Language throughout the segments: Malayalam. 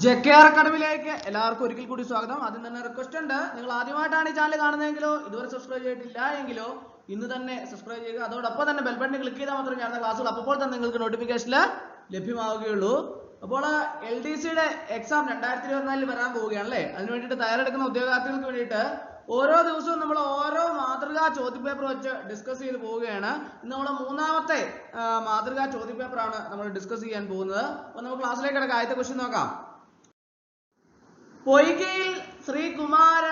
ജെ കെ ആർ അക്കാഡമിയിലേക്ക് എല്ലാവർക്കും ഒരിക്കൽ കൂടി സ്വാഗതം. ആദ്യം തന്നെ റിക്വസ്റ്റ് ഉണ്ട്. നിങ്ങൾ ആദ്യമായിട്ടാണ് ഈ ചാനൽ കാണുന്നതെങ്കിലോ ഇതുവരെ സബ്സ്ക്രൈബ് ചെയ്തിട്ടില്ല എങ്കിലോ ഇന്ന് തന്നെ സബ്സ്ക്രൈബ് ചെയ്യുക. അതോടൊപ്പം തന്നെ ബെൽബട്ടൺ ക്ലിക്ക് ചെയ്താൽ മാത്രമേ ഞാൻ ക്ലാസ്സുകൾ അപ്പോൾ തന്നെ നിങ്ങൾക്ക് നോട്ടിഫിക്കേഷനിൽ ലഭ്യമാവുകയുള്ളൂ. അപ്പോൾ എൽ ഡി സിയുടെ എക്സാം രണ്ടായിരത്തി ഇരുപത്തിനാലിൽ വരാൻ പോവുകയാണ് അല്ലേ അതിന് വേണ്ടിയിട്ട് തയ്യാറെടുക്കുന്ന ഉദ്യോഗാർത്ഥികൾക്ക് വേണ്ടിയിട്ട് ഓരോ ദിവസവും നമ്മൾ ഓരോ മാതൃകാ ചോദ്യപേപ്പർ വെച്ച് ഡിസ്കസ് ചെയ്ത് പോവുകയാണ്. ഇന്ന് നമ്മൾ മൂന്നാമത്തെ മാതൃകാ ചോദ്യപേപ്പറാണ് നമ്മൾ ഡിസ്കസ് ചെയ്യാൻ പോകുന്നത്. അപ്പോൾ നമുക്ക് ക്ലാസ്സിലേക്ക് കിടക്കാം ആദ്യത്തെ ക്വസ്റ്റ്യൻ നോക്കാം. പൊയ്കയിൽ ശ്രീകുമാര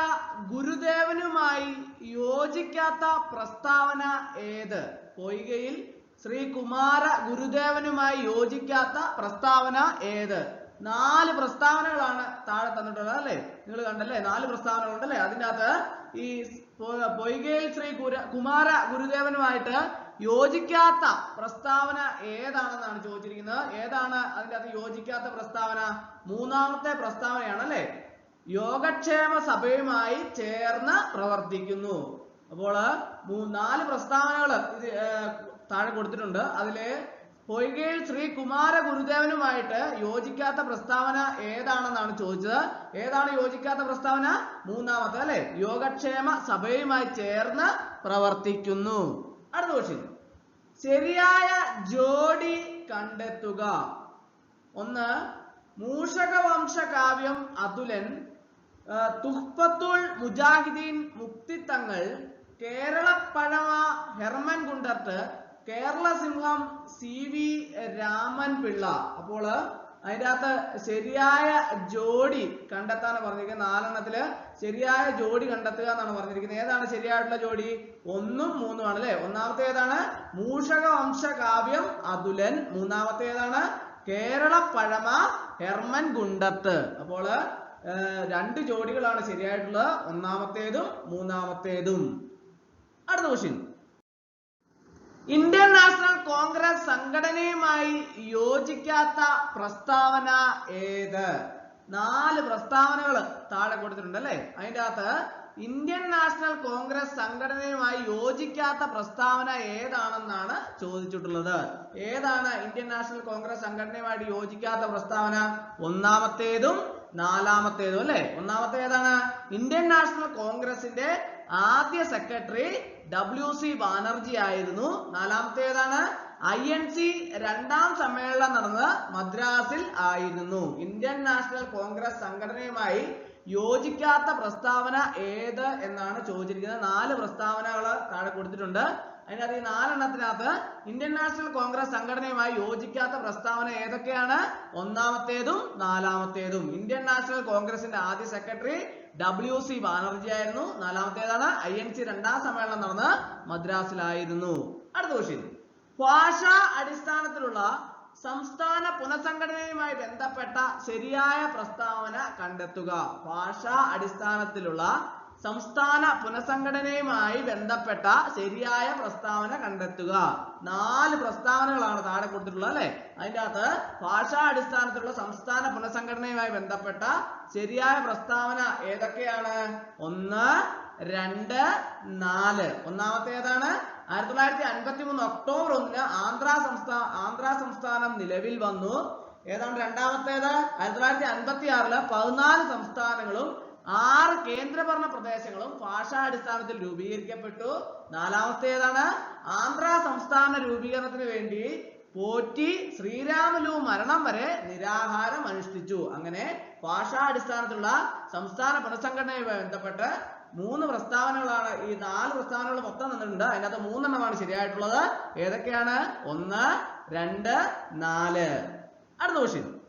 ഗുരുദേവനുമായി യോജിക്കാത്ത പ്രസ്താവന ഏത്? പൊയ്കയിൽ ശ്രീകുമാര ഗുരുദേവനുമായി യോജിക്കാത്ത പ്രസ്താവന ഏത്? നാല് പ്രസ്താവനകളാണ് താഴെ തന്നിട്ടുള്ളത് അല്ലേ? നിങ്ങൾ കണ്ടല്ലേ? നാല് പ്രസ്താവനകൾ ഉണ്ടല്ലേ അതിന്റെ അകത്ത് ഈ പൊയ്കയിൽ ശ്രീ കുമാര ഗുരുദേവനുമായിട്ട് യോജിക്കാത്ത പ്രസ്താവന ഏതാണെന്നാണ് ചോദിച്ചിരിക്കുന്നത്. ഏതാണ് അതിന്റെ അകത്ത് യോജിക്കാത്ത പ്രസ്താവന? മൂന്നാമത്തെ പ്രസ്താവനയാണ് അല്ലേ യോഗക്ഷേമ സഭയുമായി ചേർന്ന് പ്രവർത്തിക്കുന്നു. അപ്പോൾ നാല് പ്രസ്താവനകൾ ഇത് താഴെ കൊടുത്തിട്ടുണ്ട്. അതിൽ പൊയ്കയിൽ ശ്രീ കുമാര ഗുരുദേവനുമായിട്ട് യോജിക്കാത്ത പ്രസ്താവന ഏതാണെന്നാണ് ചോദിച്ചത്. ഏതാണ് യോജിക്കാത്ത പ്രസ്താവന? മൂന്നാമത്തെ അല്ലെ? യോഗക്ഷേമ സഭയുമായി ചേർന്ന് പ്രവർത്തിക്കുന്നു. അടുത്ത ക്വസ്റ്റ്യൻ ശരിയായ ജോഡി കണ്ടെത്തുക. ഒന്ന് മൂഷകവംശ കാവ്യം അതുലൻ തുഹ്പത്തുൽ മുജാഹിദീൻ മുക്തിത്തങ്ങൾ കേരള പഴമ ഹെർമൻ കുണ്ടത്ത് കേരള സിംഹം സി വി രാമൻ പിള്ള അപ്പോൾ അതിന്റെ അകത്ത് ശരിയായ ജോഡി കണ്ടെത്താനാണ് പറഞ്ഞിരിക്കുന്നത്. നാലെണ്ണത്തിൽ ശരിയായ ജോഡി കണ്ടെത്തുക എന്നാണ് പറഞ്ഞിരിക്കുന്നത്. ഏതാണ് ശരിയായിട്ടുള്ള ജോഡി? ഒന്നും മൂന്നും ആണ് അല്ലെ ഒന്നാമത്തെ ഏതാണ് മൂഷക വംശ കാവ്യം അതുലൻ. മൂന്നാമത്തെ ഏതാണ് കേരള പഴമ ഹെർമൻ ഗുണ്ടത്ത്. അപ്പോൾ രണ്ട് ജോഡികളാണ് ശരിയായിട്ടുള്ളത്. ഒന്നാമത്തേതും മൂന്നാമത്തേതും. അടുത്ത ക്വസ്റ്റ്യൻ ഇന്ത്യൻ നാഷണൽ കോൺഗ്രസ് സംഘടനയുമായി യോജിക്കാത്ത പ്രസ്താവന ഏത്? നാല് പ്രസ്താവനകൾ താഴെ കൊടുത്തിട്ടുണ്ട് അല്ലേ അതിന്റെ അകത്ത് ഇന്ത്യൻ നാഷണൽ കോൺഗ്രസ് സംഘടനയുമായി യോജിക്കാത്ത പ്രസ്താവന ഏതാണെന്നാണ് ചോദിച്ചിട്ടുള്ളത്. ഏതാണ് ഇന്ത്യൻ നാഷണൽ കോൺഗ്രസ് സംഘടനയുമായിട്ട് യോജിക്കാത്ത പ്രസ്താവന? ഒന്നാമത്തേതും നാലാമത്തേതും അല്ലെ? ഒന്നാമത്തെ ഏതാണ് ഇന്ത്യൻ നാഷണൽ കോൺഗ്രസിന്റെ ആദ്യ സെക്രട്ടറി ഡബ്ല്യു സി ബാനർജി ആയിരുന്നു. നാലാമത്തേതാണ് ഐ എൻ സി രണ്ടാം സമ്മേളനം നടന്നത് മദ്രാസിൽ ആയിരുന്നു. ഇന്ത്യൻ നാഷണൽ കോൺഗ്രസ് സംഘടനയുമായി യോജിക്കാത്ത പ്രസ്താവന ഏത് എന്നാണ് ചോദിച്ചിരിക്കുന്നത്. നാല് പ്രസ്താവനകൾ താഴെ കൊടുത്തിട്ടുണ്ട്. അതിനകത്ത് ഈ നാലെണ്ണത്തിനകത്ത് ഇന്ത്യൻ നാഷണൽ കോൺഗ്രസ് സംഘടനയുമായി യോജിക്കാത്ത പ്രസ്താവന ഏതൊക്കെയാണ്? ഒന്നാമത്തേതും നാലാമത്തേതും. ഇന്ത്യൻ നാഷണൽ കോൺഗ്രസിന്റെ ആദ്യ സെക്രട്ടറി ഡബ്ല്യു സി ബാനർജി ആയിരുന്നു നാലാമത്തേതാണ് ഐ എൻ സി രണ്ടാം സമ്മേളനം നടന്ന് മദ്രാസിലായിരുന്നു. അടുത്ത ക്വസ്റ്റ്യൻ ഭാഷാ അടിസ്ഥാനത്തിലുള്ള സംസ്ഥാന പുനഃസംഘടനയുമായി ബന്ധപ്പെട്ട ശരിയായ പ്രസ്താവന കണ്ടെത്തുക. ഭാഷാ അടിസ്ഥാനത്തിലുള്ള സംസ്ഥാന പുനഃസംഘടനയുമായി ബന്ധപ്പെട്ട ശരിയായ പ്രസ്താവന കണ്ടെത്തുക. നാല് പ്രസ്താവനകളാണ് താഴെ കൊടുത്തിട്ടുള്ളത് അല്ലെ? അതിന്റെ അകത്ത് ഭാഷാ അടിസ്ഥാനത്തിലുള്ള സംസ്ഥാന പുനഃസംഘടനയുമായി ബന്ധപ്പെട്ട ശരിയായ പ്രസ്താവന ഏതൊക്കെയാണ്? ഒന്ന് രണ്ട് നാല്. ഒന്നാമത്തെ ഏതാണ്? ആയിരത്തി തൊള്ളായിരത്തി അൻപത്തി മൂന്ന് ഒക്ടോബർ ഒന്നിന് ആന്ധ്ര സംസ്ഥാന ആന്ധ്ര സംസ്ഥാനം നിലവിൽ വന്നു. ഏതാണ് രണ്ടാമത്തേത്? ആയിരത്തി തൊള്ളായിരത്തി അൻപത്തി ആറിൽ പതിനാല് സംസ്ഥാനങ്ങളും ആറ് കേന്ദ്രഭരണ പ്രദേശങ്ങളും ഭാഷാടിസ്ഥാനത്തിൽ രൂപീകരിക്കപ്പെട്ടു. നാലാമത്തെ ഏതാണ് ആന്ധ്ര സംസ്ഥാന രൂപീകരണത്തിന് വേണ്ടി പോറ്റി ശ്രീരാമലു മരണം വരെ നിരാഹാരം അനുഷ്ഠിച്ചു. അങ്ങനെ ഭാഷാടിസ്ഥാനത്തിലുള്ള സംസ്ഥാന പുനഃസംഘടനയുമായി ബന്ധപ്പെട്ട് മൂന്ന് പ്രസ്താവനകളാണ്. ഈ നാല് പ്രസ്താവനകൾ മൊത്തം തന്നിട്ടുണ്ട്. അതിനകത്ത് മൂന്നെണ്ണമാണ് ശരിയായിട്ടുള്ളത്. ഏതൊക്കെയാണ്? ഒന്ന് രണ്ട് നാല്. അടുത്ത ക്വസ്റ്റ്യൻ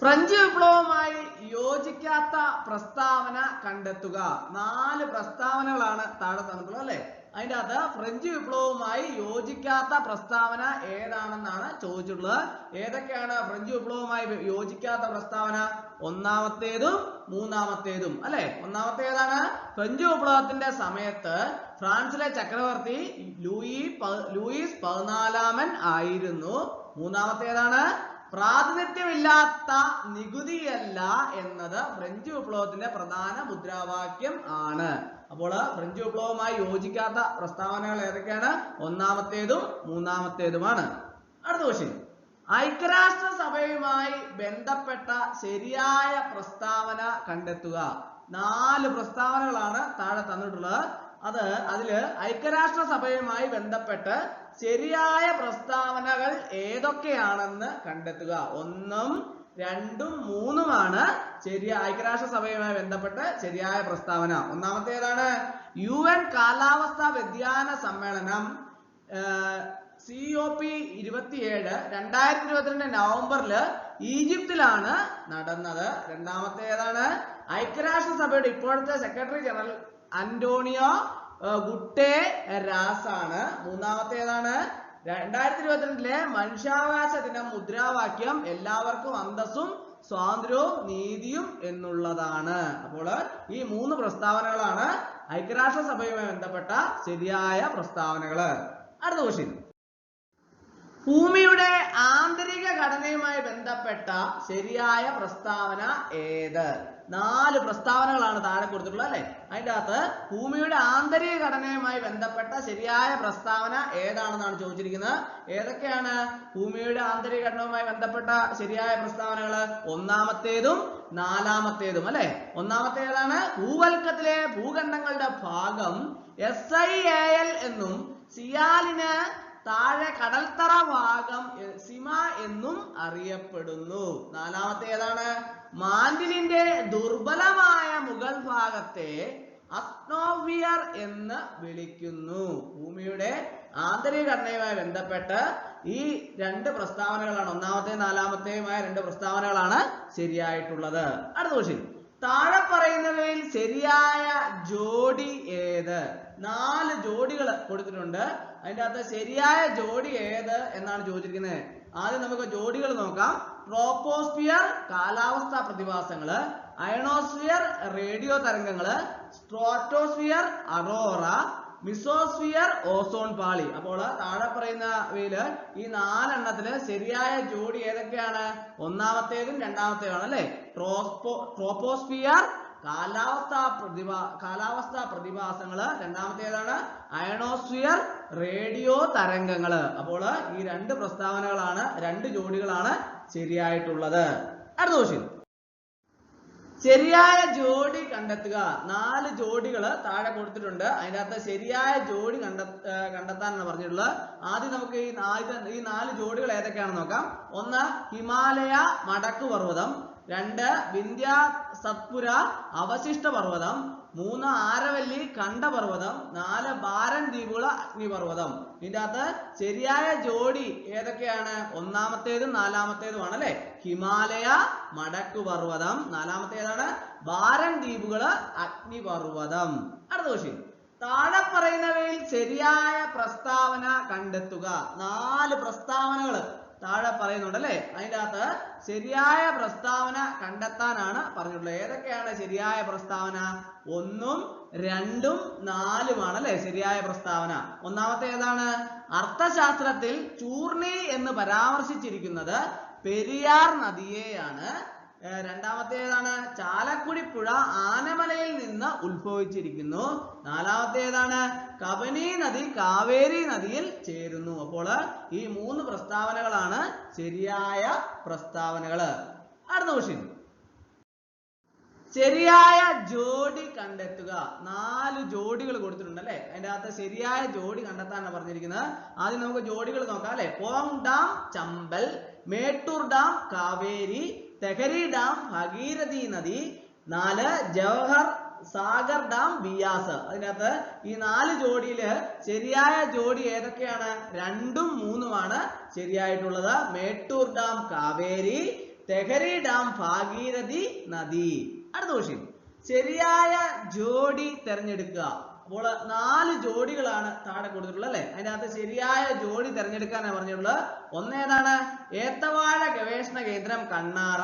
ഫ്രഞ്ച് വിപ്ലവവുമായി യോജിക്കാത്ത പ്രസ്താവന കണ്ടെത്തുക. നാല് പ്രസ്താവനകളാണ് താഴെ തന്നിട്ടുള്ളത് അല്ലെ? അതിന്റെ അകത്ത് ഫ്രഞ്ച് വിപ്ലവവുമായി യോജിക്കാത്ത പ്രസ്താവന ഏതാണെന്നാണ് ചോദിച്ചിട്ടുള്ളത്. ഏതൊക്കെയാണ് ഫ്രഞ്ച് വിപ്ലവവുമായി യോജിക്കാത്ത പ്രസ്താവന? ഒന്നാമത്തേതും മൂന്നാമത്തേതും അല്ലെ? ഒന്നാമത്തേതാണ് ഫ്രഞ്ച് വിപ്ലവത്തിന്റെ സമയത്ത് ഫ്രാൻസിലെ ചക്രവർത്തി ലൂയി ലൂയിസ് പതിനാലാമൻ ആയിരുന്നു. മൂന്നാമത്തെ ഏതാണ് പ്രാതിനിധ്യമില്ലാത്ത നികുതിയല്ല എന്നത് ഫ്രഞ്ച് വിപ്ലവത്തിന്റെ പ്രധാന മുദ്രാവാക്യം ആണ്. അപ്പോൾ ഫ്രഞ്ച് വിപ്ലവവുമായി യോജിക്കാത്ത പ്രസ്താവനകൾ ഏതൊക്കെയാണ്? ഒന്നാമത്തേതും മൂന്നാമത്തേതുമാണ്. അടുത്ത ക്വസ്റ്റ്യൻ ഐക്യരാഷ്ട്ര സഭയുമായി ബന്ധപ്പെട്ട ശരിയായ പ്രസ്താവന കണ്ടെത്തുക. നാല് പ്രസ്താവനകളാണ് താഴെ തന്നിട്ടുള്ളത്. അത് അതിൽ ഐക്യരാഷ്ട്ര സഭയുമായി ബന്ധപ്പെട്ട് ശരിയായ പ്രസ്താവനകൾ ഏതൊക്കെയാണെന്ന് കണ്ടെത്തുക. ഒന്നും രണ്ടും മൂന്നുമാണ് ശരിയ ഐക്യരാഷ്ട്ര സഭയുമായി ബന്ധപ്പെട്ട് ശരിയായ പ്രസ്താവന. ഒന്നാമത്തേതാണ് യു എൻ കാലാവസ്ഥാ വ്യതിയാന സമ്മേളനം സി ഒ പി ഇരുപത്തിയേഴ് രണ്ടായിരത്തി ഇരുപത്തിരണ്ട് നവംബറിൽ ഈജിപ്തിലാണ് നടന്നത്. രണ്ടാമത്തെ ഏതാണ് ഐക്യരാഷ്ട്ര സഭയുടെ ഇപ്പോഴത്തെ സെക്രട്ടറി ജനറൽ അന്റോണിയോ ഗുട്ടെ രാസാണ്. മൂന്നാമത്തേതാണ് രണ്ടായിരത്തി ഇരുപത്തിരണ്ടിലെ മനുഷ്യാവകാശ ദിനം മുദ്രാവാക്യം. എല്ലാവർക്കും അന്തസ്സും സ്വാതന്ത്ര്യവും നീതിയും എന്നുള്ളതാണ്. അപ്പോൾ ഈ മൂന്ന് പ്രസ്താവനകളാണ് ഐക്യരാഷ്ട്ര സഭയുമായി ബന്ധപ്പെട്ട ശരിയായ പ്രസ്താവനകൾ. അടുത്ത ക്വസ്റ്റ്യൻ ഭൂമിയുടെ ആന്തരിക ഘടനയുമായി ബന്ധപ്പെട്ട ശരിയായ പ്രസ്താവന ഏത്? നാല് പ്രസ്താവനകളാണ് താഴെ കൊടുത്തിട്ടുള്ളത് അല്ലെ? അതിന്റെ അകത്ത് ഭൂമിയുടെ ആന്തരിക ഘടനയുമായി ബന്ധപ്പെട്ട ശരിയായ പ്രസ്താവന ഏതാണെന്നാണ് ചോദിച്ചിരിക്കുന്നത്. ഏതൊക്കെയാണ്? ഭൂമിയുടെ ആന്തരിക ഘടനയുമായി ബന്ധപ്പെട്ട ശരിയായ പ്രസ്താവനകൾ. ഒന്നാമത്തേതും നാലാമത്തേതും അല്ലെ? ഒന്നാമത്തെ ഏതാണ് ഭൂവൽക്കത്തിലെ ഭൂഖണ്ഡങ്ങളുടെ ഭാഗം എസ് ഐ എ എൽ എന്നും സിയാലിന് താഴെ കടൽത്തറ ഭാഗം സിമ എന്നും അറിയപ്പെടുന്നു. നാലാമത്തെ ഏതാണ്? മാന്തിലിന്റെ ദുർബലമായ മുഗൾ ഭാഗത്തെ അസ്നോവിയർ എന്ന് വിളിക്കുന്നു. ഭൂമിയുടെ ആന്തരിക ഘടനയുമായി ബന്ധപ്പെട്ട് ഈ രണ്ട് പ്രസ്താവനകളാണ് ഒന്നാമത്തെയും നാലാമത്തെയുമായ രണ്ട് പ്രസ്താവനകളാണ് ശരിയായിട്ടുള്ളത്. അടുത്ത ക്വസ്റ്റ്യൻ താഴെ പറയുന്നവയിൽ ശരിയായ ജോഡി ഏത്? നാല് ജോഡികൾ കൊടുത്തിട്ടുണ്ട്. അതിന്റെ അകത്ത് ശരിയായ ജോഡി ഏത് എന്നാണ് ചോദിച്ചിരിക്കുന്നത്. ആദ്യം നമുക്ക് ജോഡികൾ നോക്കാം. ട്രോപ്പോസ്ഫിയർ കാലാവസ്ഥാ പ്രതിഭാസങ്ങൾ അയണോസ്ഫിയർ റേഡിയോ തരംഗങ്ങൾ സ്ട്രോട്ടോസ്ഫിയർ അറോറ മിസോസ്ഫിയർ ഓസോൺ പാളി. അപ്പോൾ താഴെ പറയുന്നവയിൽ ഈ നാലെണ്ണത്തിൽ ശരിയായ ജോഡി ഏതൊക്കെയാണ്? ഒന്നാമത്തേതും രണ്ടാമത്തേതാണ് അല്ലെ? ട്രോസ്പോ ട്രോപ്പോസ്ഫിയർ കാലാവസ്ഥാ പ്രതിഭാ കാലാവസ്ഥാ പ്രതിഭാസങ്ങൾ. രണ്ടാമത്തേതാണ് അയണോസ്ഫിയർ റേഡിയോ തരംഗങ്ങൾ. അപ്പോൾ ഈ രണ്ട് പ്രസ്താവനകളാണ് രണ്ട് ജോഡികളാണ് ശരിയായിട്ടുള്ളത്. അടുത്ത ക്വസ്റ്റ്യൻ ശരിയായ ജോഡി കണ്ടെത്തുക. നാല് ജോഡികൾ താഴെ കൊടുത്തിട്ടുണ്ട്. അതിന്റെ അകത്ത് ശരിയായ ജോഡി കണ്ട കണ്ടെത്താനാണ് പറഞ്ഞിട്ടുള്ളത്. ആദ്യം നമുക്ക് ഈ ആദ്യത്തെ ഈ നാല് ജോഡികൾ ഏതൊക്കെയാണെന്ന് നോക്കാം. ഒന്ന് ഹിമാലയ മടക്ക് പർവതം. രണ്ട് വിന്ധ്യ സത്പുര അവശിഷ്ട പർവതം. മൂന്ന് ആരവല്ലി കണ്ഠപർവതം നാല് ബാരൻ ദ്വീപുകൾ അഗ്നിപർവതം. ഇതിന്റെ അകത്ത് ശരിയായ ജോഡി ഏതൊക്കെയാണ്? ഒന്നാമത്തേതും നാലാമത്തേതുമാണ് അല്ലെ? ഹിമാലയ മടക്കു പർവതം. നാലാമത്തേതാണ് ഭാരൻ ദ്വീപുകൾ അഗ്നിപർവതം അടുത്ത ക്വസ്റ്റ്യൻ താഴെ പറയുന്നവയിൽ ശരിയായ പ്രസ്താവന കണ്ടെത്തുക. നാല് പ്രസ്താവനകൾ താഴെ പറയുന്നുണ്ട് അല്ലേ അതിന്റെ അകത്ത് ശരിയായ പ്രസ്താവന കണ്ടെത്താനാണ് പറഞ്ഞിട്ടുള്ളത്. ഏതൊക്കെയാണ് ശരിയായ പ്രസ്താവന? ഒന്നും രണ്ടും നാലുമാണ് അല്ലെ ശരിയായ പ്രസ്താവന? ഒന്നാമത്തെ ഏതാണ്? അർത്ഥശാസ്ത്രത്തിൽ ചൂർണി എന്ന് പരാമർശിച്ചിരിക്കുന്നത് പെരിയാർ നദിയെയാണ്. രണ്ടാമത്തേതാണ് ചാലക്കുടി പുഴ ആനമലയിൽ നിന്ന് ഉത്ഭവിച്ചിരിക്കുന്നു. നാലാമത്തെ ഏതാണ്? കബനി നദി കാവേരി നദിയിൽ ചേരുന്നു. അപ്പോൾ ഈ മൂന്ന് പ്രസ്താവനകളാണ് ശരിയായ പ്രസ്താവനകൾ. അടുത്ത ക്വസ്റ്റ്യൻ ശരിയായ ജോഡി കണ്ടെത്തുക. നാല് ജോഡികൾ കൊടുത്തിട്ടുണ്ട് അല്ലെ? അതിന്റെ അകത്ത് ശരിയായ ജോഡി കണ്ടെത്താനാണ് പറഞ്ഞിരിക്കുന്നത്. ആദ്യം നമുക്ക് ജോഡികൾ നോക്കാം അല്ലെ? Pong dam Chambal Mettur dam Kaveri Tehri dam Bhagirathi നദി നാല് ജവഹർ സാഗർ ഡാം ബിയാസ്. അതിനകത്ത് ഈ നാല് ജോഡിയിൽ ശരിയായ ജോഡി ഏതൊക്കെയാണ്? രണ്ടും മൂന്നുമാണ് ശരിയായിട്ടുള്ളത്. മേട്ടൂർ ഡാം കാവേരി തെഹരി ഡാം ഭാഗീരഥി നദി. അടുത്ത ക്വസ്റ്റ്യൻ ശരിയായ ജോഡി തിരഞ്ഞെടുക്കുക. അപ്പോൾ നാല് ജോഡികളാണ് താഴെ കൊടുത്തിട്ടുള്ളത് അല്ലെ? അതിനകത്ത് ശരിയായ ജോഡി തിരഞ്ഞെടുക്കാനാണ് പറഞ്ഞിട്ടുള്ളത്. ഒന്ന് ഏതാണ്? ഏത്തവാഴ ഗവേഷണ കേന്ദ്രം കണ്ണാറ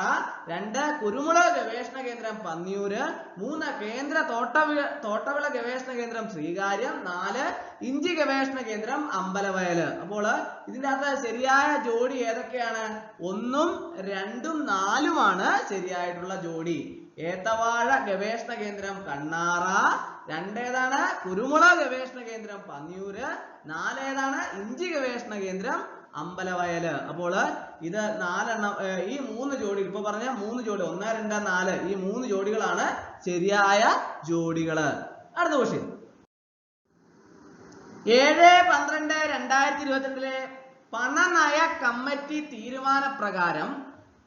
രണ്ട് കുരുമുളക് ഗവേഷണ കേന്ദ്രം പന്നിയൂര് മൂന്ന് കേന്ദ്ര തോട്ടവി തോട്ടവിള ഗവേഷണ കേന്ദ്രം ശ്രീകാര്യം നാല് ഇഞ്ചി ഗവേഷണ കേന്ദ്രം അമ്പലവയൽ. അപ്പോൾ ഇതിന്റെ അകത്ത് ശരിയായ ജോഡി ഏതൊക്കെയാണ്? ഒന്നും രണ്ടും നാലുമാണ് ശരിയായിട്ടുള്ള ജോഡി. ഏത്തവാഴ ഗവേഷണ കേന്ദ്രം കണ്ണാറ രണ്ടേതാണ് കുരുമുളക് ഗവേഷണ കേന്ദ്രം പന്നിയൂര് നാലേതാണ് ഇഞ്ചി ഗവേഷണ കേന്ദ്രം അമ്പലവയൽ. അപ്പോൾ ഇത് നാലെണ്ണം ഈ മൂന്ന് ജോഡി ഇപ്പൊ പറഞ്ഞ മൂന്ന് ജോഡി ഒന്ന് രണ്ട് നാല് ഈ മൂന്ന് ജോഡികളാണ് ശരിയായ ജോഡികൾ. അടുത്ത ക്വസ്റ്റ്യൻ ഏഴ് പന്ത്രണ്ട് രണ്ടായിരത്തി ഇരുപത്തിരണ്ടിലെ പണനയ കമ്മിറ്റി തീരുമാനപ്രകാരം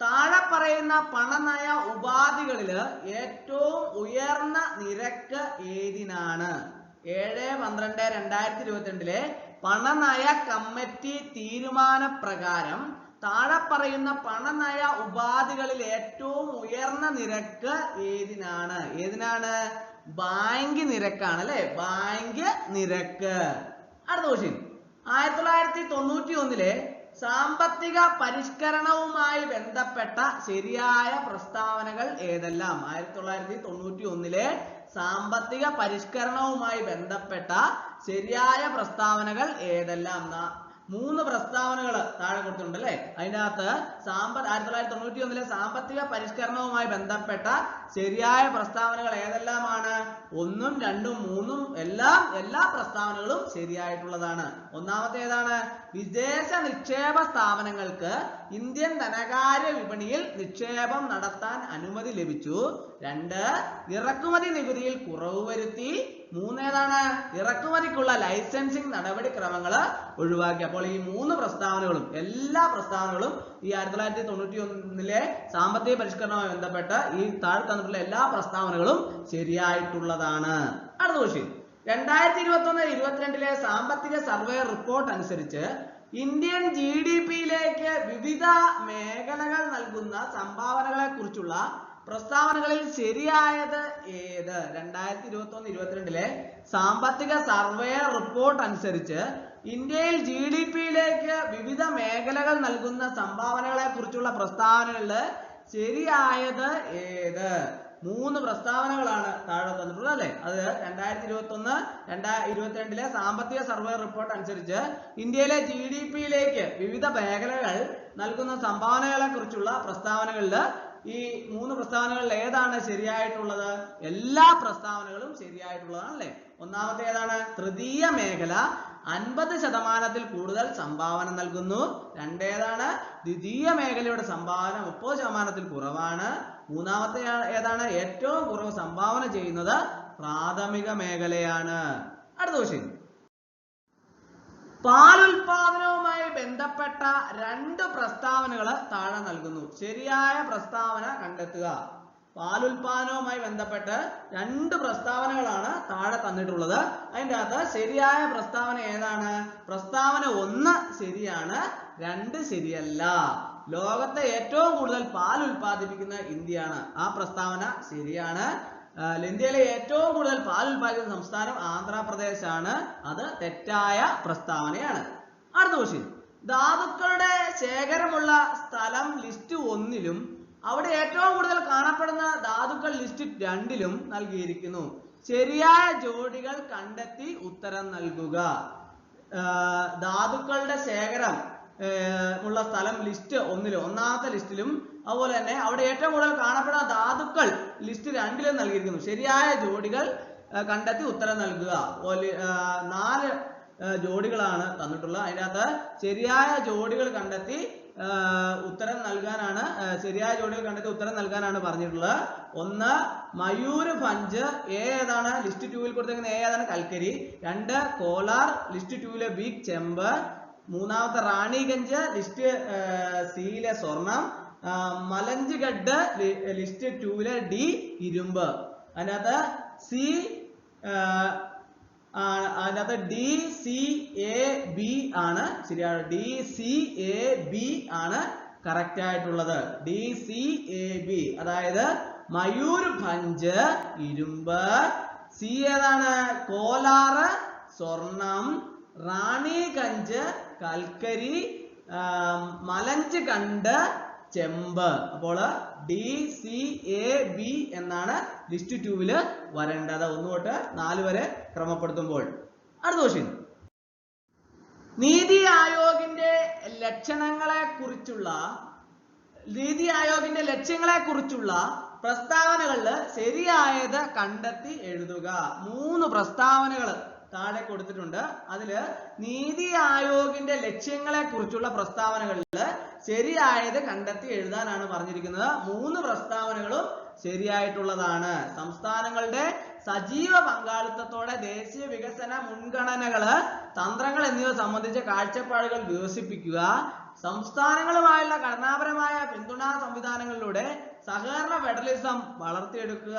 താഴെ പറയുന്ന പണനയ ഉപാധികളിൽ ഏറ്റവും ഉയർന്ന നിരക്ക് ഏതിനാണ്? ഏഴ് പന്ത്രണ്ട് രണ്ടായിരത്തി ഇരുപത്തിരണ്ടിലെ പണനയ കമ്മിറ്റി തീരുമാനപ്രകാരം താഴെ പറയുന്ന പണനയ ഉപാധികളിൽ ഏറ്റവും ഉയർന്ന നിരക്ക് ഏതിനാണ്? ഏതിനാണ്? ബാങ്ക് നിരക്കാണ് അല്ലെ? ബാങ്ക് നിരക്ക്. അടുത്ത ക്വസ്റ്റ്യൻ ആയിരത്തി തൊള്ളായിരത്തി തൊണ്ണൂറ്റി ഒന്നിലെ സാമ്പത്തിക പരിഷ്കരണവുമായി ബന്ധപ്പെട്ട ശരിയായ പ്രസ്താവനകൾ ഏതെല്ലാം? ആയിരത്തി തൊള്ളായിരത്തി തൊണ്ണൂറ്റി ഒന്നിലെ സാമ്പത്തിക പരിഷ്കരണവുമായി ബന്ധപ്പെട്ട ശരിയായ പ്രസ്താവനകൾ ഏതെല്ലാം? മൂന്ന് പ്രസ്താവനകൾ താഴെ കൊടുത്തിട്ടുണ്ട് അല്ലെ? അതിന്റെ അകത്ത് സാമ്പ ആയിരത്തി തൊള്ളായിരത്തി തൊണ്ണൂറ്റി ഒന്നിലെ സാമ്പത്തിക പരിഷ്കരണവുമായി ബന്ധപ്പെട്ട ശരിയായ പ്രസ്താവനകൾ ഏതെല്ലാമാണ്? ഒന്നും രണ്ടും മൂന്നും എല്ലാം എല്ലാ പ്രസ്താവനകളും ശരിയായിട്ടുള്ളതാണ്. ഒന്നാമത്തെ ഏതാണ്? വിദേശ നിക്ഷേപ സ്ഥാപനങ്ങൾക്ക് ഇന്ത്യൻ ധനകാര്യ വിപണിയിൽ നിക്ഷേപം നടത്താൻ അനുമതി ലഭിച്ചു. രണ്ട് ഇറക്കുമതി നികുതിയിൽ കുറവ് വരുത്തി. മൂന്നേതാണ് ഇറക്കുമതിക്കുള്ള ലൈസൻസിങ് നടപടിക്രമങ്ങൾ ഒഴിവാക്കി. അപ്പോൾ ഈ മൂന്ന് പ്രസ്താവനകളും എല്ലാ പ്രസ്താവനകളും ഈ ആയിരത്തി തൊള്ളായിരത്തി തൊണ്ണൂറ്റി ഒന്നിലെ സാമ്പത്തിക പരിഷ്കരണവുമായി ബന്ധപ്പെട്ട ഈ താഴെ തന്നിട്ടുള്ള എല്ലാ പ്രസ്താവനകളും ശരിയായിട്ടുള്ളതാണ്. അടുത്ത ക്വസ്റ്റ്യൻ രണ്ടായിരത്തി ഇരുപത്തി ഒന്ന് ഇരുപത്തിരണ്ടിലെ സാമ്പത്തിക സർവേ റിപ്പോർട്ട് അനുസരിച്ച് ഇന്ത്യൻ ജി ഡി പിയിലേക്ക് വിവിധ മേഖലകൾ നൽകുന്ന സംഭാവനകളെ കുറിച്ചുള്ള പ്രസ്താവനകളിൽ ശരിയായത് ഏത്? രണ്ടായിരത്തി ഇരുപത്തി ഒന്ന് ഇരുപത്തിരണ്ടിലെ സാമ്പത്തിക സർവേ റിപ്പോർട്ട് അനുസരിച്ച് ഇന്ത്യയിൽ ജി ഡി പിയിലേക്ക് വിവിധ മേഖലകൾ നൽകുന്ന സംഭാവനകളെ കുറിച്ചുള്ള പ്രസ്താവനകളിൽ ശരിയായത് ഏത്? മൂന്ന് പ്രസ്താവനകളാണ് താഴെ തന്നിട്ടുള്ളത് അല്ലെ? അത് രണ്ടായിരത്തി ഇരുപത്തി ഒന്ന് രണ്ടായിരത്തി ഇരുപത്തിരണ്ടിലെ സാമ്പത്തിക സർവേ റിപ്പോർട്ട് അനുസരിച്ച് ഇന്ത്യയിലെ ജി ഡി പിയിലേക്ക് വിവിധ മേഖലകൾ നൽകുന്ന സംഭാവനകളെ കുറിച്ചുള്ള പ്രസ്താവനകളിൽ ഈ മൂന്ന് പ്രസ്താവനകളിൽ ഏതാണ് ശരിയായിട്ടുള്ളത്? എല്ലാ പ്രസ്താവനകളും ശരിയായിട്ടുള്ളതാണ് അല്ലെ? ഒന്നാമത്തെ ഏതാണ് തൃതീയ മേഖല. അൻപത് ശതമാനത്തിൽ കൂടുതൽ സംഭാവന നൽകുന്നു. രണ്ടേതാണ് ദ്വിതീയ മേഖലയുടെ സംഭാവന മുപ്പത് ശതമാനത്തിൽ കുറവാണ്. മൂന്നാമത്തെ ഏതാണ്? ഏറ്റവും കുറവ് സംഭാവന ചെയ്യുന്നത് പ്രാഥമിക മേഖലയാണ്. അടുത്ത ക്വസ്റ്റ്യൻ പാലുൽപാദനവുമായി ബന്ധപ്പെട്ട രണ്ട് പ്രസ്താവനകൾ താഴെ നൽകുന്നു. ശരിയായ പ്രസ്താവന കണ്ടെത്തുക. പാലുൽപാദനവുമായി ബന്ധപ്പെട്ട് രണ്ട് പ്രസ്താവനകളാണ് താഴെ തന്നിട്ടുള്ളത്. അതിന്റെ അകത്ത് ശരിയായ പ്രസ്താവന ഏതാണ്? പ്രസ്താവന ഒന്ന് ശരിയാണ് രണ്ട് ശരിയല്ല. ലോകത്തെ ഏറ്റവും കൂടുതൽ പാൽ ഉൽപ്പാദിപ്പിക്കുന്ന ഇന്ത്യയാണ്. ആ പ്രസ്താവന ശരിയാണ്. ഇന്ത്യയിലെ ഏറ്റവും കൂടുതൽ പാൽ ഉൽപ്പാദിപ്പിക്കുന്ന സംസ്ഥാനം ആന്ധ്രാപ്രദേശ് ആണ് അത് തെറ്റായ പ്രസ്താവനയാണ്. അടുത്ത ക്വസ്റ്റ്യൻ ധാതുക്കളുടെ ശേഖരമുള്ള സ്ഥലം ലിസ്റ്റ് ഒന്നിലും അവിടെ ഏറ്റവും കൂടുതൽ കാണപ്പെടുന്ന ധാതുക്കൾ ലിസ്റ്റ് രണ്ടിലും നൽകിയിരിക്കുന്നു. ശരിയായ ജോഡികൾ കണ്ടെത്തി ഉത്തരം നൽകുക. ധാതുക്കളുടെ ശേഖരം ഉള്ള സ്ഥലം ലിസ്റ്റ് ഒന്നിലും ഒന്നാമത്തെ ലിസ്റ്റിലും അതുപോലെ തന്നെ അവിടെ ഏറ്റവും കൂടുതൽ കാണപ്പെടുന്ന ധാതുക്കൾ ലിസ്റ്റ് രണ്ടിലും നൽകിയിരിക്കുന്നു. ശരിയായ ജോഡികൾ കണ്ടെത്തി ഉത്തരം നൽകുക. നാല് ജോഡികളാണ് തന്നിട്ടുള്ളത്. അതിനകത്ത് ശരിയായ ജോഡികൾ കണ്ടെത്തി ഉത്തരം നൽകാനാണ് ശരിയായ ജോഡികൾ കണ്ടെത്തി ഉത്തരം നൽകാനാണ് പറഞ്ഞിട്ടുള്ളത്. ഒന്ന് മയൂർ ഫഞ്ച് എ ഏതാണ്? ലിസ്റ്റ് ടൂവിൽ കൊടുത്തേക്കുന്ന എ ഏതാണ്? കൽക്കരി. രണ്ട് കോലാർ ലിസ്റ്റ് ടൂവിലെ ബി ചെമ്പ്. മൂന്നാമത്തെ റാണിഗഞ്ച് ലിസ്റ്റ് സിയിലെ സ്വർണം. മലഞ്ച്ഗഡ് ലിസ്റ്റ് ടൂവിലെ ഡി ഇരുമ്പ്. അതിനകത്ത് സി അതിനകത്ത് ഡി സി എ ബി ആണ് ശരിയാണ്. ഡി സി എ ബി ആണ് കറക്റ്റ് ആയിട്ടുള്ളത്. ഡി സി എ ബി അതായത് മയൂർ പഞ്ച് ഇരുമ്പ്. സി ഏതാണ്? കോലാറ് സ്വർണം. റാണിഗഞ്ച് കൽക്കരി മലഞ്ച് കണ്ട് ചെമ്പ്. അപ്പോൾ ഡി സി എ ബി എന്നാണ് ലിസ്റ്റ് ടൂവിൽ വരേണ്ടത്. ഒന്ന് തൊട്ട് നാല് വരെ ക്രമപ്പെടുത്തുമ്പോൾ അടുത്ത ക്വസ്റ്റ്യൻ നീതി ആയോഗിന്റെ ലക്ഷണങ്ങളെ കുറിച്ചുള്ള നീതി ആയോഗിന്റെ ലക്ഷ്യങ്ങളെ കുറിച്ചുള്ള പ്രസ്താവനകളിൽ ശരിയായത് കണ്ടെത്തി എഴുതുക. മൂന്ന് പ്രസ്താവനകൾ താഴെ കൊടുത്തിട്ടുണ്ട്. അതിൽ നീതി ആയോഗിന്റെ ലക്ഷ്യങ്ങളെ കുറിച്ചുള്ള പ്രസ്താവനകളിൽ ശരിയായത് കണ്ടെത്തി എഴുതാനാണ് പറഞ്ഞിരിക്കുന്നത്. മൂന്ന് പ്രസ്താവനകളും ശരിയായിട്ടുള്ളതാണ്. സംസ്ഥാനങ്ങളുടെ സജീവ പങ്കാളിത്തത്തോടെ ദേശീയ വികസന മുൻഗണനകൾ തന്ത്രങ്ങൾ എന്നിവ സംബന്ധിച്ച കാഴ്ചപ്പാടുകൾ വികസിപ്പിക്കുക സംസ്ഥാനങ്ങളുമായുള്ള ഘടനാപരമായ പിന്തുണാ സംവിധാനങ്ങളിലൂടെ സഹകരണ ഫെഡറലിസം വളർത്തിയെടുക്കുക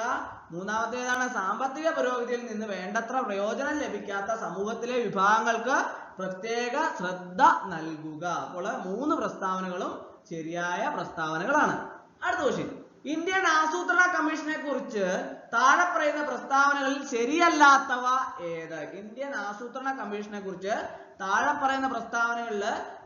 മൂന്നാമത്തേതാണ് സാമ്പത്തിക പുരോഗതിയിൽ നിന്ന് വേണ്ടത്ര പ്രയോജനം ലഭിക്കാത്ത സമൂഹത്തിലെ വിഭാഗങ്ങൾക്ക് പ്രത്യേക ശ്രദ്ധ നൽകുക. അപ്പോൾ മൂന്ന് പ്രസ്താവനകളും ശരിയായ പ്രസ്താവനകളാണ്. അടുത്ത ക്വസ്റ്റ്യൻ ഇന്ത്യൻ ആസൂത്രണ കമ്മീഷനെ കുറിച്ച് താഴെ പറയുന്ന പ്രസ്താവനകളിൽ ശരിയല്ലാത്തവ ഏത്? ഇന്ത്യൻ ആസൂത്രണ കമ്മീഷനെ കുറിച്ച് താഴെ പറയുന്ന പ്രസ്താവനകളിൽ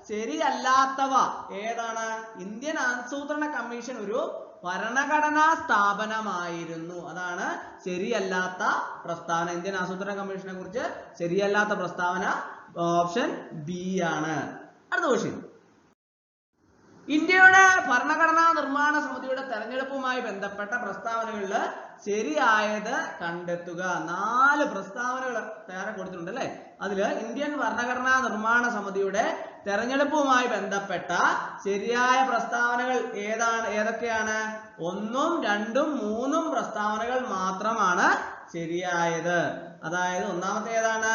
ശരിയല്ലാത്തവ ഏതാണ്? ഇന്ത്യൻ ആസൂത്രണ കമ്മീഷൻ ഒരു ഭരണഘടനാ സ്ഥാപനമായിരുന്നു. അതാണ് ശരിയല്ലാത്ത പ്രസ്താവന. ഇന്ത്യൻ ആസൂത്രണ കമ്മീഷനെ കുറിച്ച് ശരിയല്ലാത്ത പ്രസ്താവന ഓപ്ഷൻ ബി ആണ്. അടുത്ത ക്വസ്റ്റ്യൻ ഇന്ത്യയുടെ ഭരണഘടനാ നിർമ്മാണ സമിതിയുടെ തെരഞ്ഞെടുപ്പുമായി ബന്ധപ്പെട്ട പ്രസ്താവനകളിൽ ശരിയായത് കണ്ടെത്തുക. നാല് പ്രസ്താവനകൾ തയ്യാറാക്കി കൊടുത്തിട്ടുണ്ട് അല്ലെ അതിൽ ഇന്ത്യൻ ഭരണഘടനാ നിർമ്മാണ സമിതിയുടെ തെരഞ്ഞെടുപ്പുമായി ബന്ധപ്പെട്ട ശരിയായ പ്രസ്താവനകൾ ഏതാണ് ഏതൊക്കെയാണ്? ഒന്നും രണ്ടും മൂന്നും പ്രസ്താവനകൾ മാത്രമാണ് ശരിയായത്. അതായത് ഒന്നാമത്തെ ഏതാണ്?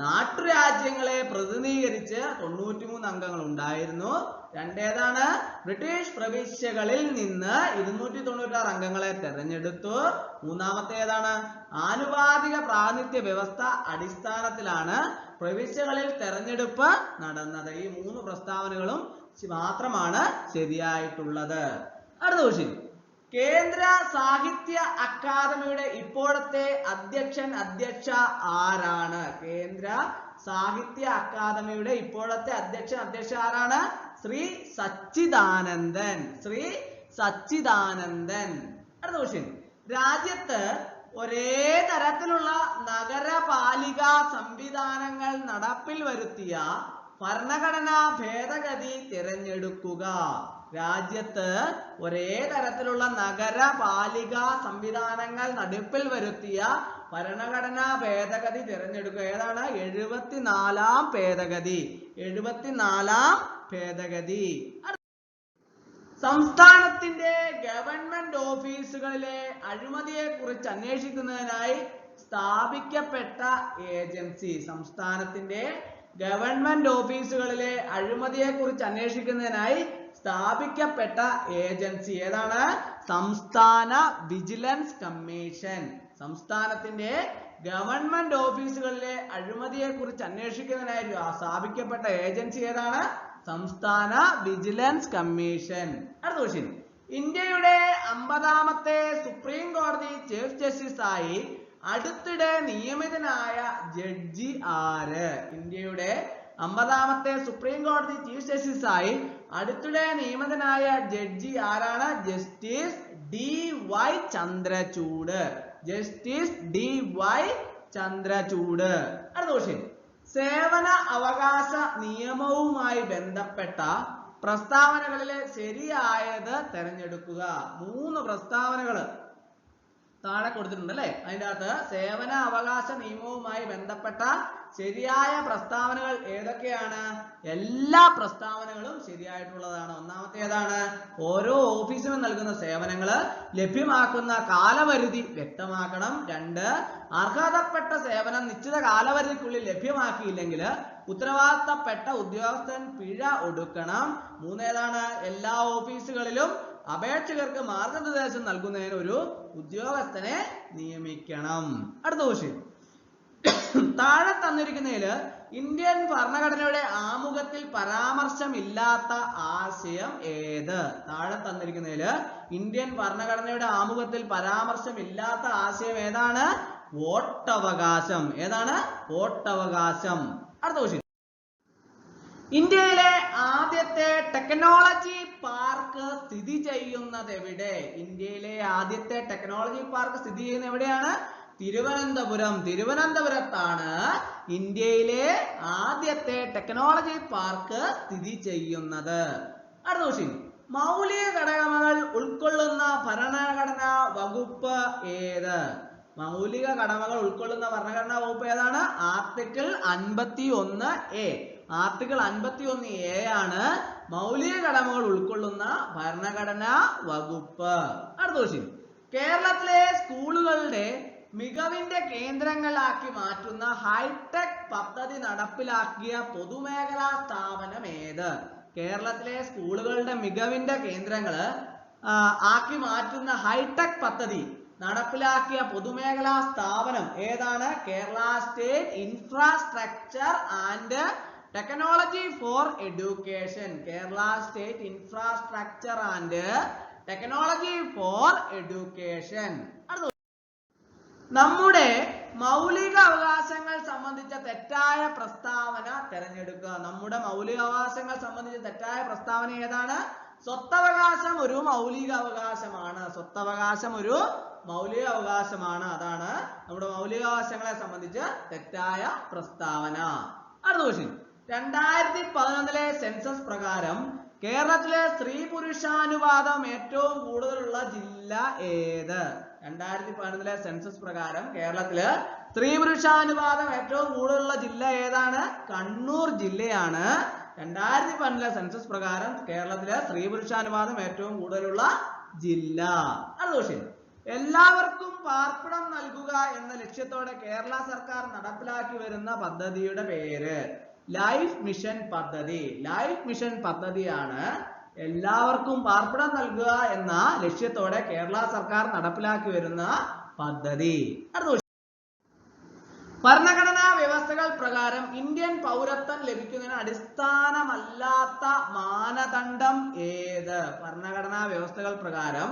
നാട്ടുരാജ്യങ്ങളെ പ്രതിനിധീകരിച്ച് തൊണ്ണൂറ്റിമൂന്ന് അംഗങ്ങൾ ഉണ്ടായിരുന്നു. രണ്ടേതാണ് ബ്രിട്ടീഷ് പ്രവിശ്യകളിൽ നിന്ന് ഇരുന്നൂറ്റി തൊണ്ണൂറ്റാറ് അംഗങ്ങളെ തെരഞ്ഞെടുത്തു. മൂന്നാമത്തെ ഏതാണ് ആനുപാതിക പ്രാതിനിധ്യ വ്യവസ്ഥ അടിസ്ഥാനത്തിലാണ് പ്രവിശ്യകളിൽ തെരഞ്ഞെടുപ്പ് നടന്നത്. ഈ മൂന്ന് പ്രസ്താവനകളും മാത്രമാണ് ശരിയായിട്ടുള്ളത്. അടുത്ത ക്വസ്റ്റ്യൻ കേന്ദ്ര സാഹിത്യ അക്കാദമിയുടെ ഇപ്പോഴത്തെ അധ്യക്ഷൻ അധ്യക്ഷ ആരാണ്? കേന്ദ്ര സാഹിത്യ അക്കാദമിയുടെ ഇപ്പോഴത്തെ അധ്യക്ഷൻ അധ്യക്ഷ ആരാണ്? ശ്രീ സച്ചിദാനന്ദൻ. ശ്രീ സച്ചിദാനന്ദൻ. അടുത്ത ക്വസ്റ്റ്യൻ രാജ്യത്ത് ഒരേ തരത്തിലുള്ള നഗരപാലിക സംവിധാനങ്ങൾ നടപ്പിൽ വരുത്തിയ ഭരണഘടനാ ഭേദഗതി തിരഞ്ഞെടുക്കുക. രാജ്യത്ത് ഒരേ തരത്തിലുള്ള നഗരപാലിക സംവിധാനങ്ങൾ നടപ്പിൽ വരുത്തിയ ഭരണഘടനാ ഭേദഗതി തിരഞ്ഞെടുക്കുക. ഏതാണ്? എഴുപത്തിനാലാം ഭേദഗതി. എഴുപത്തിനാലാം ഭേദഗതി. സംസ്ഥാനത്തിന്റെ ഗവൺമെന്റ് ഓഫീസുകളിലെ അഴിമതിയെ കുറിച്ച് അന്വേഷിക്കുന്നതിനായി സ്ഥാപിക്കപ്പെട്ട ഏജൻസി സംസ്ഥാനത്തിന്റെ ഗവൺമെന്റ് ഓഫീസുകളിലെ അഴിമതിയെ കുറിച്ച് അന്വേഷിക്കുന്നതിനായി സ്ഥാപിക്കപ്പെട്ട ഏജൻസി ഏതാണ്? സംസ്ഥാന വിജിലൻസ് കമ്മീഷൻ സംസ്ഥാനത്തിന്റെ ഗവൺമെന്റ് ഓഫീസുകളിലെ അഴിമതിയെ കുറിച്ച് അന്വേഷിക്കുന്നതിനായി സ്ഥാപിക്കപ്പെട്ട ഏജൻസി ഏതാണ്? സംസ്ഥാന വിജിലൻസ് കമ്മീഷൻ. അടുത്ത ക്വസ്റ്റ്യൻ ഇന്ത്യയുടെ അമ്പതാമത്തെ സുപ്രീം കോടതി ചീഫ് ജസ്റ്റിസ് ആയി അടുത്തിടെ നിയമിതനായ ജഡ്ജി ആര്? ഇന്ത്യയുടെ അമ്പതാമത്തെ സുപ്രീം കോടതി ചീഫ് ജസ്റ്റിസ് ആയി അടുത്തിടെ നിയമിതനായ ജഡ്ജി ആരാണ്? Justice D Y Chandrachud. Justice D Y Chandrachud. അടുത്ത ക്വസ്റ്റ്യൻ സേവന അവകാശ നിയമവുമായി ബന്ധപ്പെട്ട പ്രസ്താവനകളിലെ ശരിയായത് തെരഞ്ഞെടുക്കുക. മൂന്ന് പ്രസ്താവനകൾ താഴെ കൊടുത്തിട്ടുണ്ട് അല്ലെ അതിന്റെ അകത്ത് സേവന അവകാശ നിയമവുമായി ബന്ധപ്പെട്ട ശരിയായ പ്രസ്താവനകൾ ഏതൊക്കെയാണ്? എല്ലാ പ്രസ്താവനകളും ശരിയായിട്ടുള്ളതാണ്. ഒന്നാമത്തെ ഏതാണ്? ഓരോ ഓഫീസിനും നൽകുന്ന സേവനങ്ങൾ ലഭ്യമാക്കുന്ന കാലപരിധി വ്യക്തമാക്കണം. രണ്ട് അർഹതപ്പെട്ട സേവനം നിശ്ചിത കാലപരിധിക്കുള്ളിൽ ലഭ്യമാക്കിയില്ലെങ്കിൽ ഉത്തരവാദിത്തപ്പെട്ട ഉദ്യോഗസ്ഥൻ പിഴ ഒടുക്കണം. മൂന്നേതാണ് എല്ലാ ഓഫീസുകളിലും അപേക്ഷകർക്ക് മാർഗനിർദ്ദേശം നൽകുന്നതിന് ഒരു ഉദ്യോഗസ്ഥനെ നിയമിക്കണം. അടുത്ത ക്വസ്റ്റ്യൻ താഴെ തന്നിരിക്കുന്നതിൽ ഇന്ത്യൻ ഭരണഘടനയുടെ ആമുഖത്തിൽ പരാമർശമില്ലാത്ത ആശയം ഏത്? താഴെ തന്നിരിക്കുന്നതിൽ ഇന്ത്യൻ ഭരണഘടനയുടെ ആമുഖത്തിൽ പരാമർശമില്ലാത്ത ആശയം ഏതാണ്? വോട്ടവകാശം. ഏതാണ്? വോട്ടവകാശം. അടുത്ത ക്വസ്റ്റ്യൻ ഇന്ത്യയിലെ ആദ്യത്തെ ടെക്നോളജി പാർക്ക് സ്ഥിതി ചെയ്യുന്നത് എവിടെ? ഇന്ത്യയിലെ ആദ്യത്തെ ടെക്നോളജി പാർക്ക് സ്ഥിതി ചെയ്യുന്നത് എവിടെയാണ്? തിരുവനന്തപുരം. തിരുവനന്തപുരത്താണ് ഇന്ത്യയിലെ ആദ്യത്തെ ടെക്നോളജി പാർക്ക് സ്ഥിതി ചെയ്യുന്നത്. അടുത്ത ക്വസ്റ്റ്യൻ മൗലിക ഘടകങ്ങൾ ഉൾക്കൊള്ളുന്ന ഭരണഘടനാ വകുപ്പ് ഏത്? മൗലിക കടമകൾ ഉൾക്കൊള്ളുന്ന ഭരണഘടനാ വകുപ്പ് ഏതാണ്? ആർട്ടിക്കിൾ അൻപത്തി ഒന്ന് എ ആർട്ടിക്കിൾ അൻപത്തി ഒന്ന് എ ആണ് മൗലിക കടമകൾ ഉൾക്കൊള്ളുന്ന ഭരണഘടനാ വകുപ്പ്. അടുത്ത ക്വസ്റ്റ്യൻ കേരളത്തിലെ സ്കൂളുകളുടെ മികവിന്റെ കേന്ദ്രങ്ങളാക്കി മാറ്റുന്ന ഹൈടെക് പദ്ധതി നടപ്പിലാക്കിയ പൊതുമേഖലാ സ്ഥാപനം ഏത്? കേരളത്തിലെ സ്കൂളുകളുടെ മികവിന്റെ കേന്ദ്രങ്ങൾ ആ, ആക്കി മാറ്റുന്ന ഹൈടെക് പദ്ധതി നടപ്പിലാക്കിയ പൊതുമേഖലാ സ്ഥാപനം ഏതാണ്? Kerala state infrastructure and technology for education Kerala state infrastructure and technology for education നമ്മുടെ മൗലിക അവകാശങ്ങൾ സംബന്ധിച്ച തെറ്റായ പ്രസ്താവന തിരഞ്ഞെടുക്കുക. നമ്മുടെ മൗലിക അവകാശങ്ങൾ സംബന്ധിച്ച തെറ്റായ പ്രസ്താവന ഏതാണ്? സ്വത്തവകാശം ഒരു മൗലിക അവകാശമാണ് സ്വത്തവകാശം ഒരു മൗലിക അവകാശമാണ് അതാണ് നമ്മുടെ മൗലികാവകാശങ്ങളെ സംബന്ധിച്ച് തെറ്റായ പ്രസ്താവന. അടുത്ത ക്വസ്റ്റ്യൻ രണ്ടായിരത്തി പതിനൊന്നിലെ സെൻസസ് പ്രകാരം കേരളത്തിലെ സ്ത്രീ പുരുഷാനുപാതം ഏറ്റവും കൂടുതലുള്ള ജില്ല ഏത്? രണ്ടായിരത്തി പതിനൊന്നിലെ സെൻസസ് പ്രകാരം കേരളത്തിൽ സ്ത്രീ പുരുഷാനുപാതം ഏറ്റവും കൂടുതലുള്ള ജില്ല ഏതാണ്? കണ്ണൂർ ജില്ലയാണ്. രണ്ടായിരത്തി പതിനൊന്നിലെ സെൻസസ് പ്രകാരം കേരളത്തിലെ സ്ത്രീ പുരുഷാനുപാതം ഏറ്റവും കൂടുതലുള്ള ജില്ല. അടുത്ത ക്വസ്റ്റ്യൻ എല്ലാവർക്കും പാർപ്പിടം നൽകുക എന്ന ലക്ഷ്യത്തോടെ കേരള സർക്കാർ നടപ്പിലാക്കി വരുന്ന പദ്ധതിയുടെ പേര്. ലൈഫ് മിഷൻ പദ്ധതി. ലൈഫ് മിഷൻ പദ്ധതിയാണ് എല്ലാവർക്കും പാർപ്പിടം നൽകുക എന്ന ലക്ഷ്യത്തോടെ കേരള സർക്കാർ നടപ്പിലാക്കി വരുന്ന പദ്ധതി. ഭരണഘടനാ വ്യവസ്ഥകൾ പ്രകാരം ഇന്ത്യൻ പൗരത്വം ലഭിക്കുന്നതിന് അടിസ്ഥാനമല്ലാത്ത മാനദണ്ഡം ഏത്? ഭരണഘടനാ വ്യവസ്ഥകൾ പ്രകാരം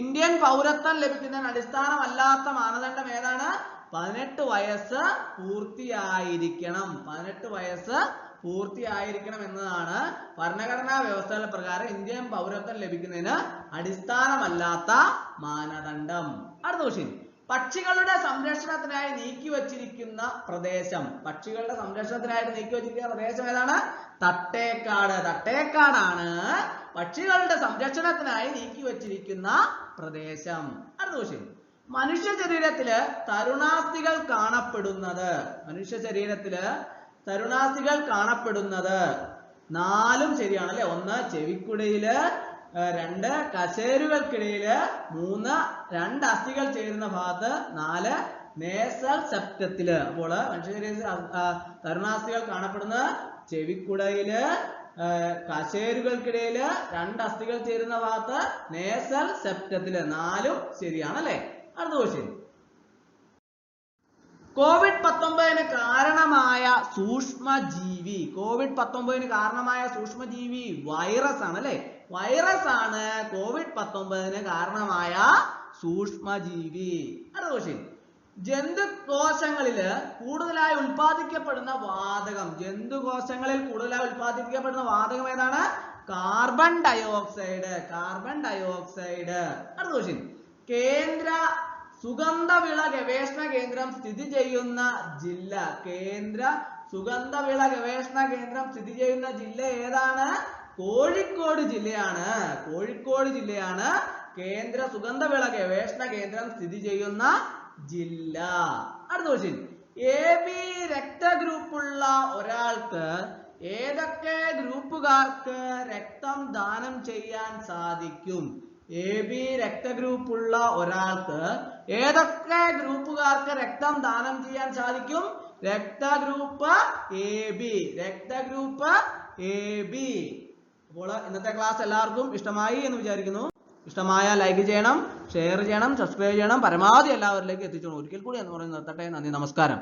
ഇന്ത്യൻ പൗരത്വം ലഭിക്കുന്നതിന് അടിസ്ഥാനമല്ലാത്ത മാനദണ്ഡം ഏതാണ്? പതിനെട്ട് വയസ്സ് പൂർത്തിയായിരിക്കണം. പതിനെട്ട് വയസ്സ് പൂർത്തിയായിരിക്കണം എന്നതാണ് ഭരണഘടനാ വ്യവസ്ഥകൾ പ്രകാരം ഇന്ത്യൻ പൗരത്വം ലഭിക്കുന്നതിന് അടിസ്ഥാനമല്ലാത്ത മാനദണ്ഡം. അടുത്ത ക്വസ്റ്റ്യൻ പക്ഷികളുടെ സംരക്ഷണത്തിനായി നീക്കി വച്ചിരിക്കുന്ന പ്രദേശം. പക്ഷികളുടെ സംരക്ഷണത്തിനായിട്ട് നീക്കി വച്ചിരിക്കുന്ന പ്രദേശം ഏതാണ്? തട്ടേക്കാട്. തട്ടേക്കാടാണ് പക്ഷികളുടെ സംരക്ഷണത്തിനായി നീക്കി വച്ചിരിക്കുന്ന പ്രദേശം. അടുത്ത ക്വസ്റ്റ്യൻ മനുഷ്യ ശരീരത്തിൽ തരുണാസ്ഥികൾ കാണപ്പെടുന്നത്. മനുഷ്യ ശരീരത്തിൽ തരുണാസ്ഥികൾ കാണപ്പെടുന്നത്. നാലും ശരിയാണ് അല്ലെ ഒന്ന് ചെവിക്കുടയിൽ രണ്ട് കശേരുകൾക്കിടയിൽ മൂന്ന് രണ്ട് അസ്ഥികൾ ചേരുന്ന ഭാഗത്ത് നാല് നേസൽ സെപ്റ്റത്തിൽ അപ്പോൾ മനുഷ്യ ശരീരത്തിൽ തരുണാസ്ഥികൾ കാണപ്പെടുന്നത് ചെവിക്കുടയിൽ കശേരുകൾക്കിടയിൽ രണ്ട് അസ്ഥികൾ ചേരുന്ന ഭാഗത്ത് നേസൽ സെപ്റ്റത്തിൽ നാലും ശരിയാണ് അല്ലെ അടുത്ത ക്വസ്റ്റ്യൻ കോവിഡ് പത്തൊമ്പതിന് കാരണമായ സൂക്ഷ്മജീവി. കോവിഡ് പത്തൊമ്പതിന് കാരണമായ സൂക്ഷ്മജീവി വൈറസ് ആണ് അല്ലെ? വൈറസ് ആണ് കോവിഡ് പത്തൊമ്പതിന് കാരണമായ സൂക്ഷ്മജീവി. അടുത്ത ക്വസ്റ്റ്യൻ ജന്തുകോശങ്ങളിൽ കൂടുതലായി ഉൽപ്പാദിക്കപ്പെടുന്ന വാതകം. ജന്തുകോശങ്ങളിൽ കൂടുതലായി ഉൽപ്പാദിപ്പിക്കപ്പെടുന്ന വാതകം ഏതാണ്? കാർബൺ ഡയോക്സൈഡ് കാർബൺ ഡയോക്സൈഡ് അടുത്ത ക്വസ്റ്റ്യൻ കേന്ദ്ര സുഗന്ധവിള ഗവേഷണ കേന്ദ്രം സ്ഥിതി ചെയ്യുന്ന ജില്ല കേന്ദ്ര സുഗന്ധവിള ഗവേഷണ കേന്ദ്രം സ്ഥിതി ചെയ്യുന്ന ജില്ല ഏതാണ്? കോഴിക്കോട് ജില്ലയാണ്. കോഴിക്കോട് ജില്ലയാണ് കേന്ദ്ര സുഗന്ധവിള ഗവേഷണ കേന്ദ്രം സ്ഥിതി ചെയ്യുന്ന ജില്ല. അടുത്ത ക്വസ്റ്റ്യൻ എ ബി രക്തഗ്രൂപ്പുള്ള ഒരാൾക്ക് ഏതൊക്കെ ഗ്രൂപ്പുകാർക്ക് രക്തം ദാനം ചെയ്യാൻ സാധിക്കും? എ ബി രക്തഗ്രൂപ്പുള്ള ഒരാൾക്ക് ഏതൊക്കെ ഗ്രൂപ്പുകാർക്ക് രക്തം ദാനം ചെയ്യാൻ സാധിക്കും? രക്തഗ്രൂപ്പ് എ ബി. രക്തഗ്രൂപ്പ് എ ബി. അപ്പോൾ ഇന്നത്തെ ക്ലാസ് എല്ലാവർക്കും ഇഷ്ടമായി എന്ന് വിചാരിക്കുന്നു. ഇഷ്ടമായ ലൈക്ക് ചെയ്യണം ഷെയർ ചെയ്യണം സബ്സ്ക്രൈബ് ചെയ്യണം. പരമാവധി എല്ലാവരിലേക്കും എത്തിച്ചോണം ഒരിക്കൽ കൂടി എന്ന് പറയുന്നത് നിർത്തട്ടെ. നന്ദി നമസ്കാരം.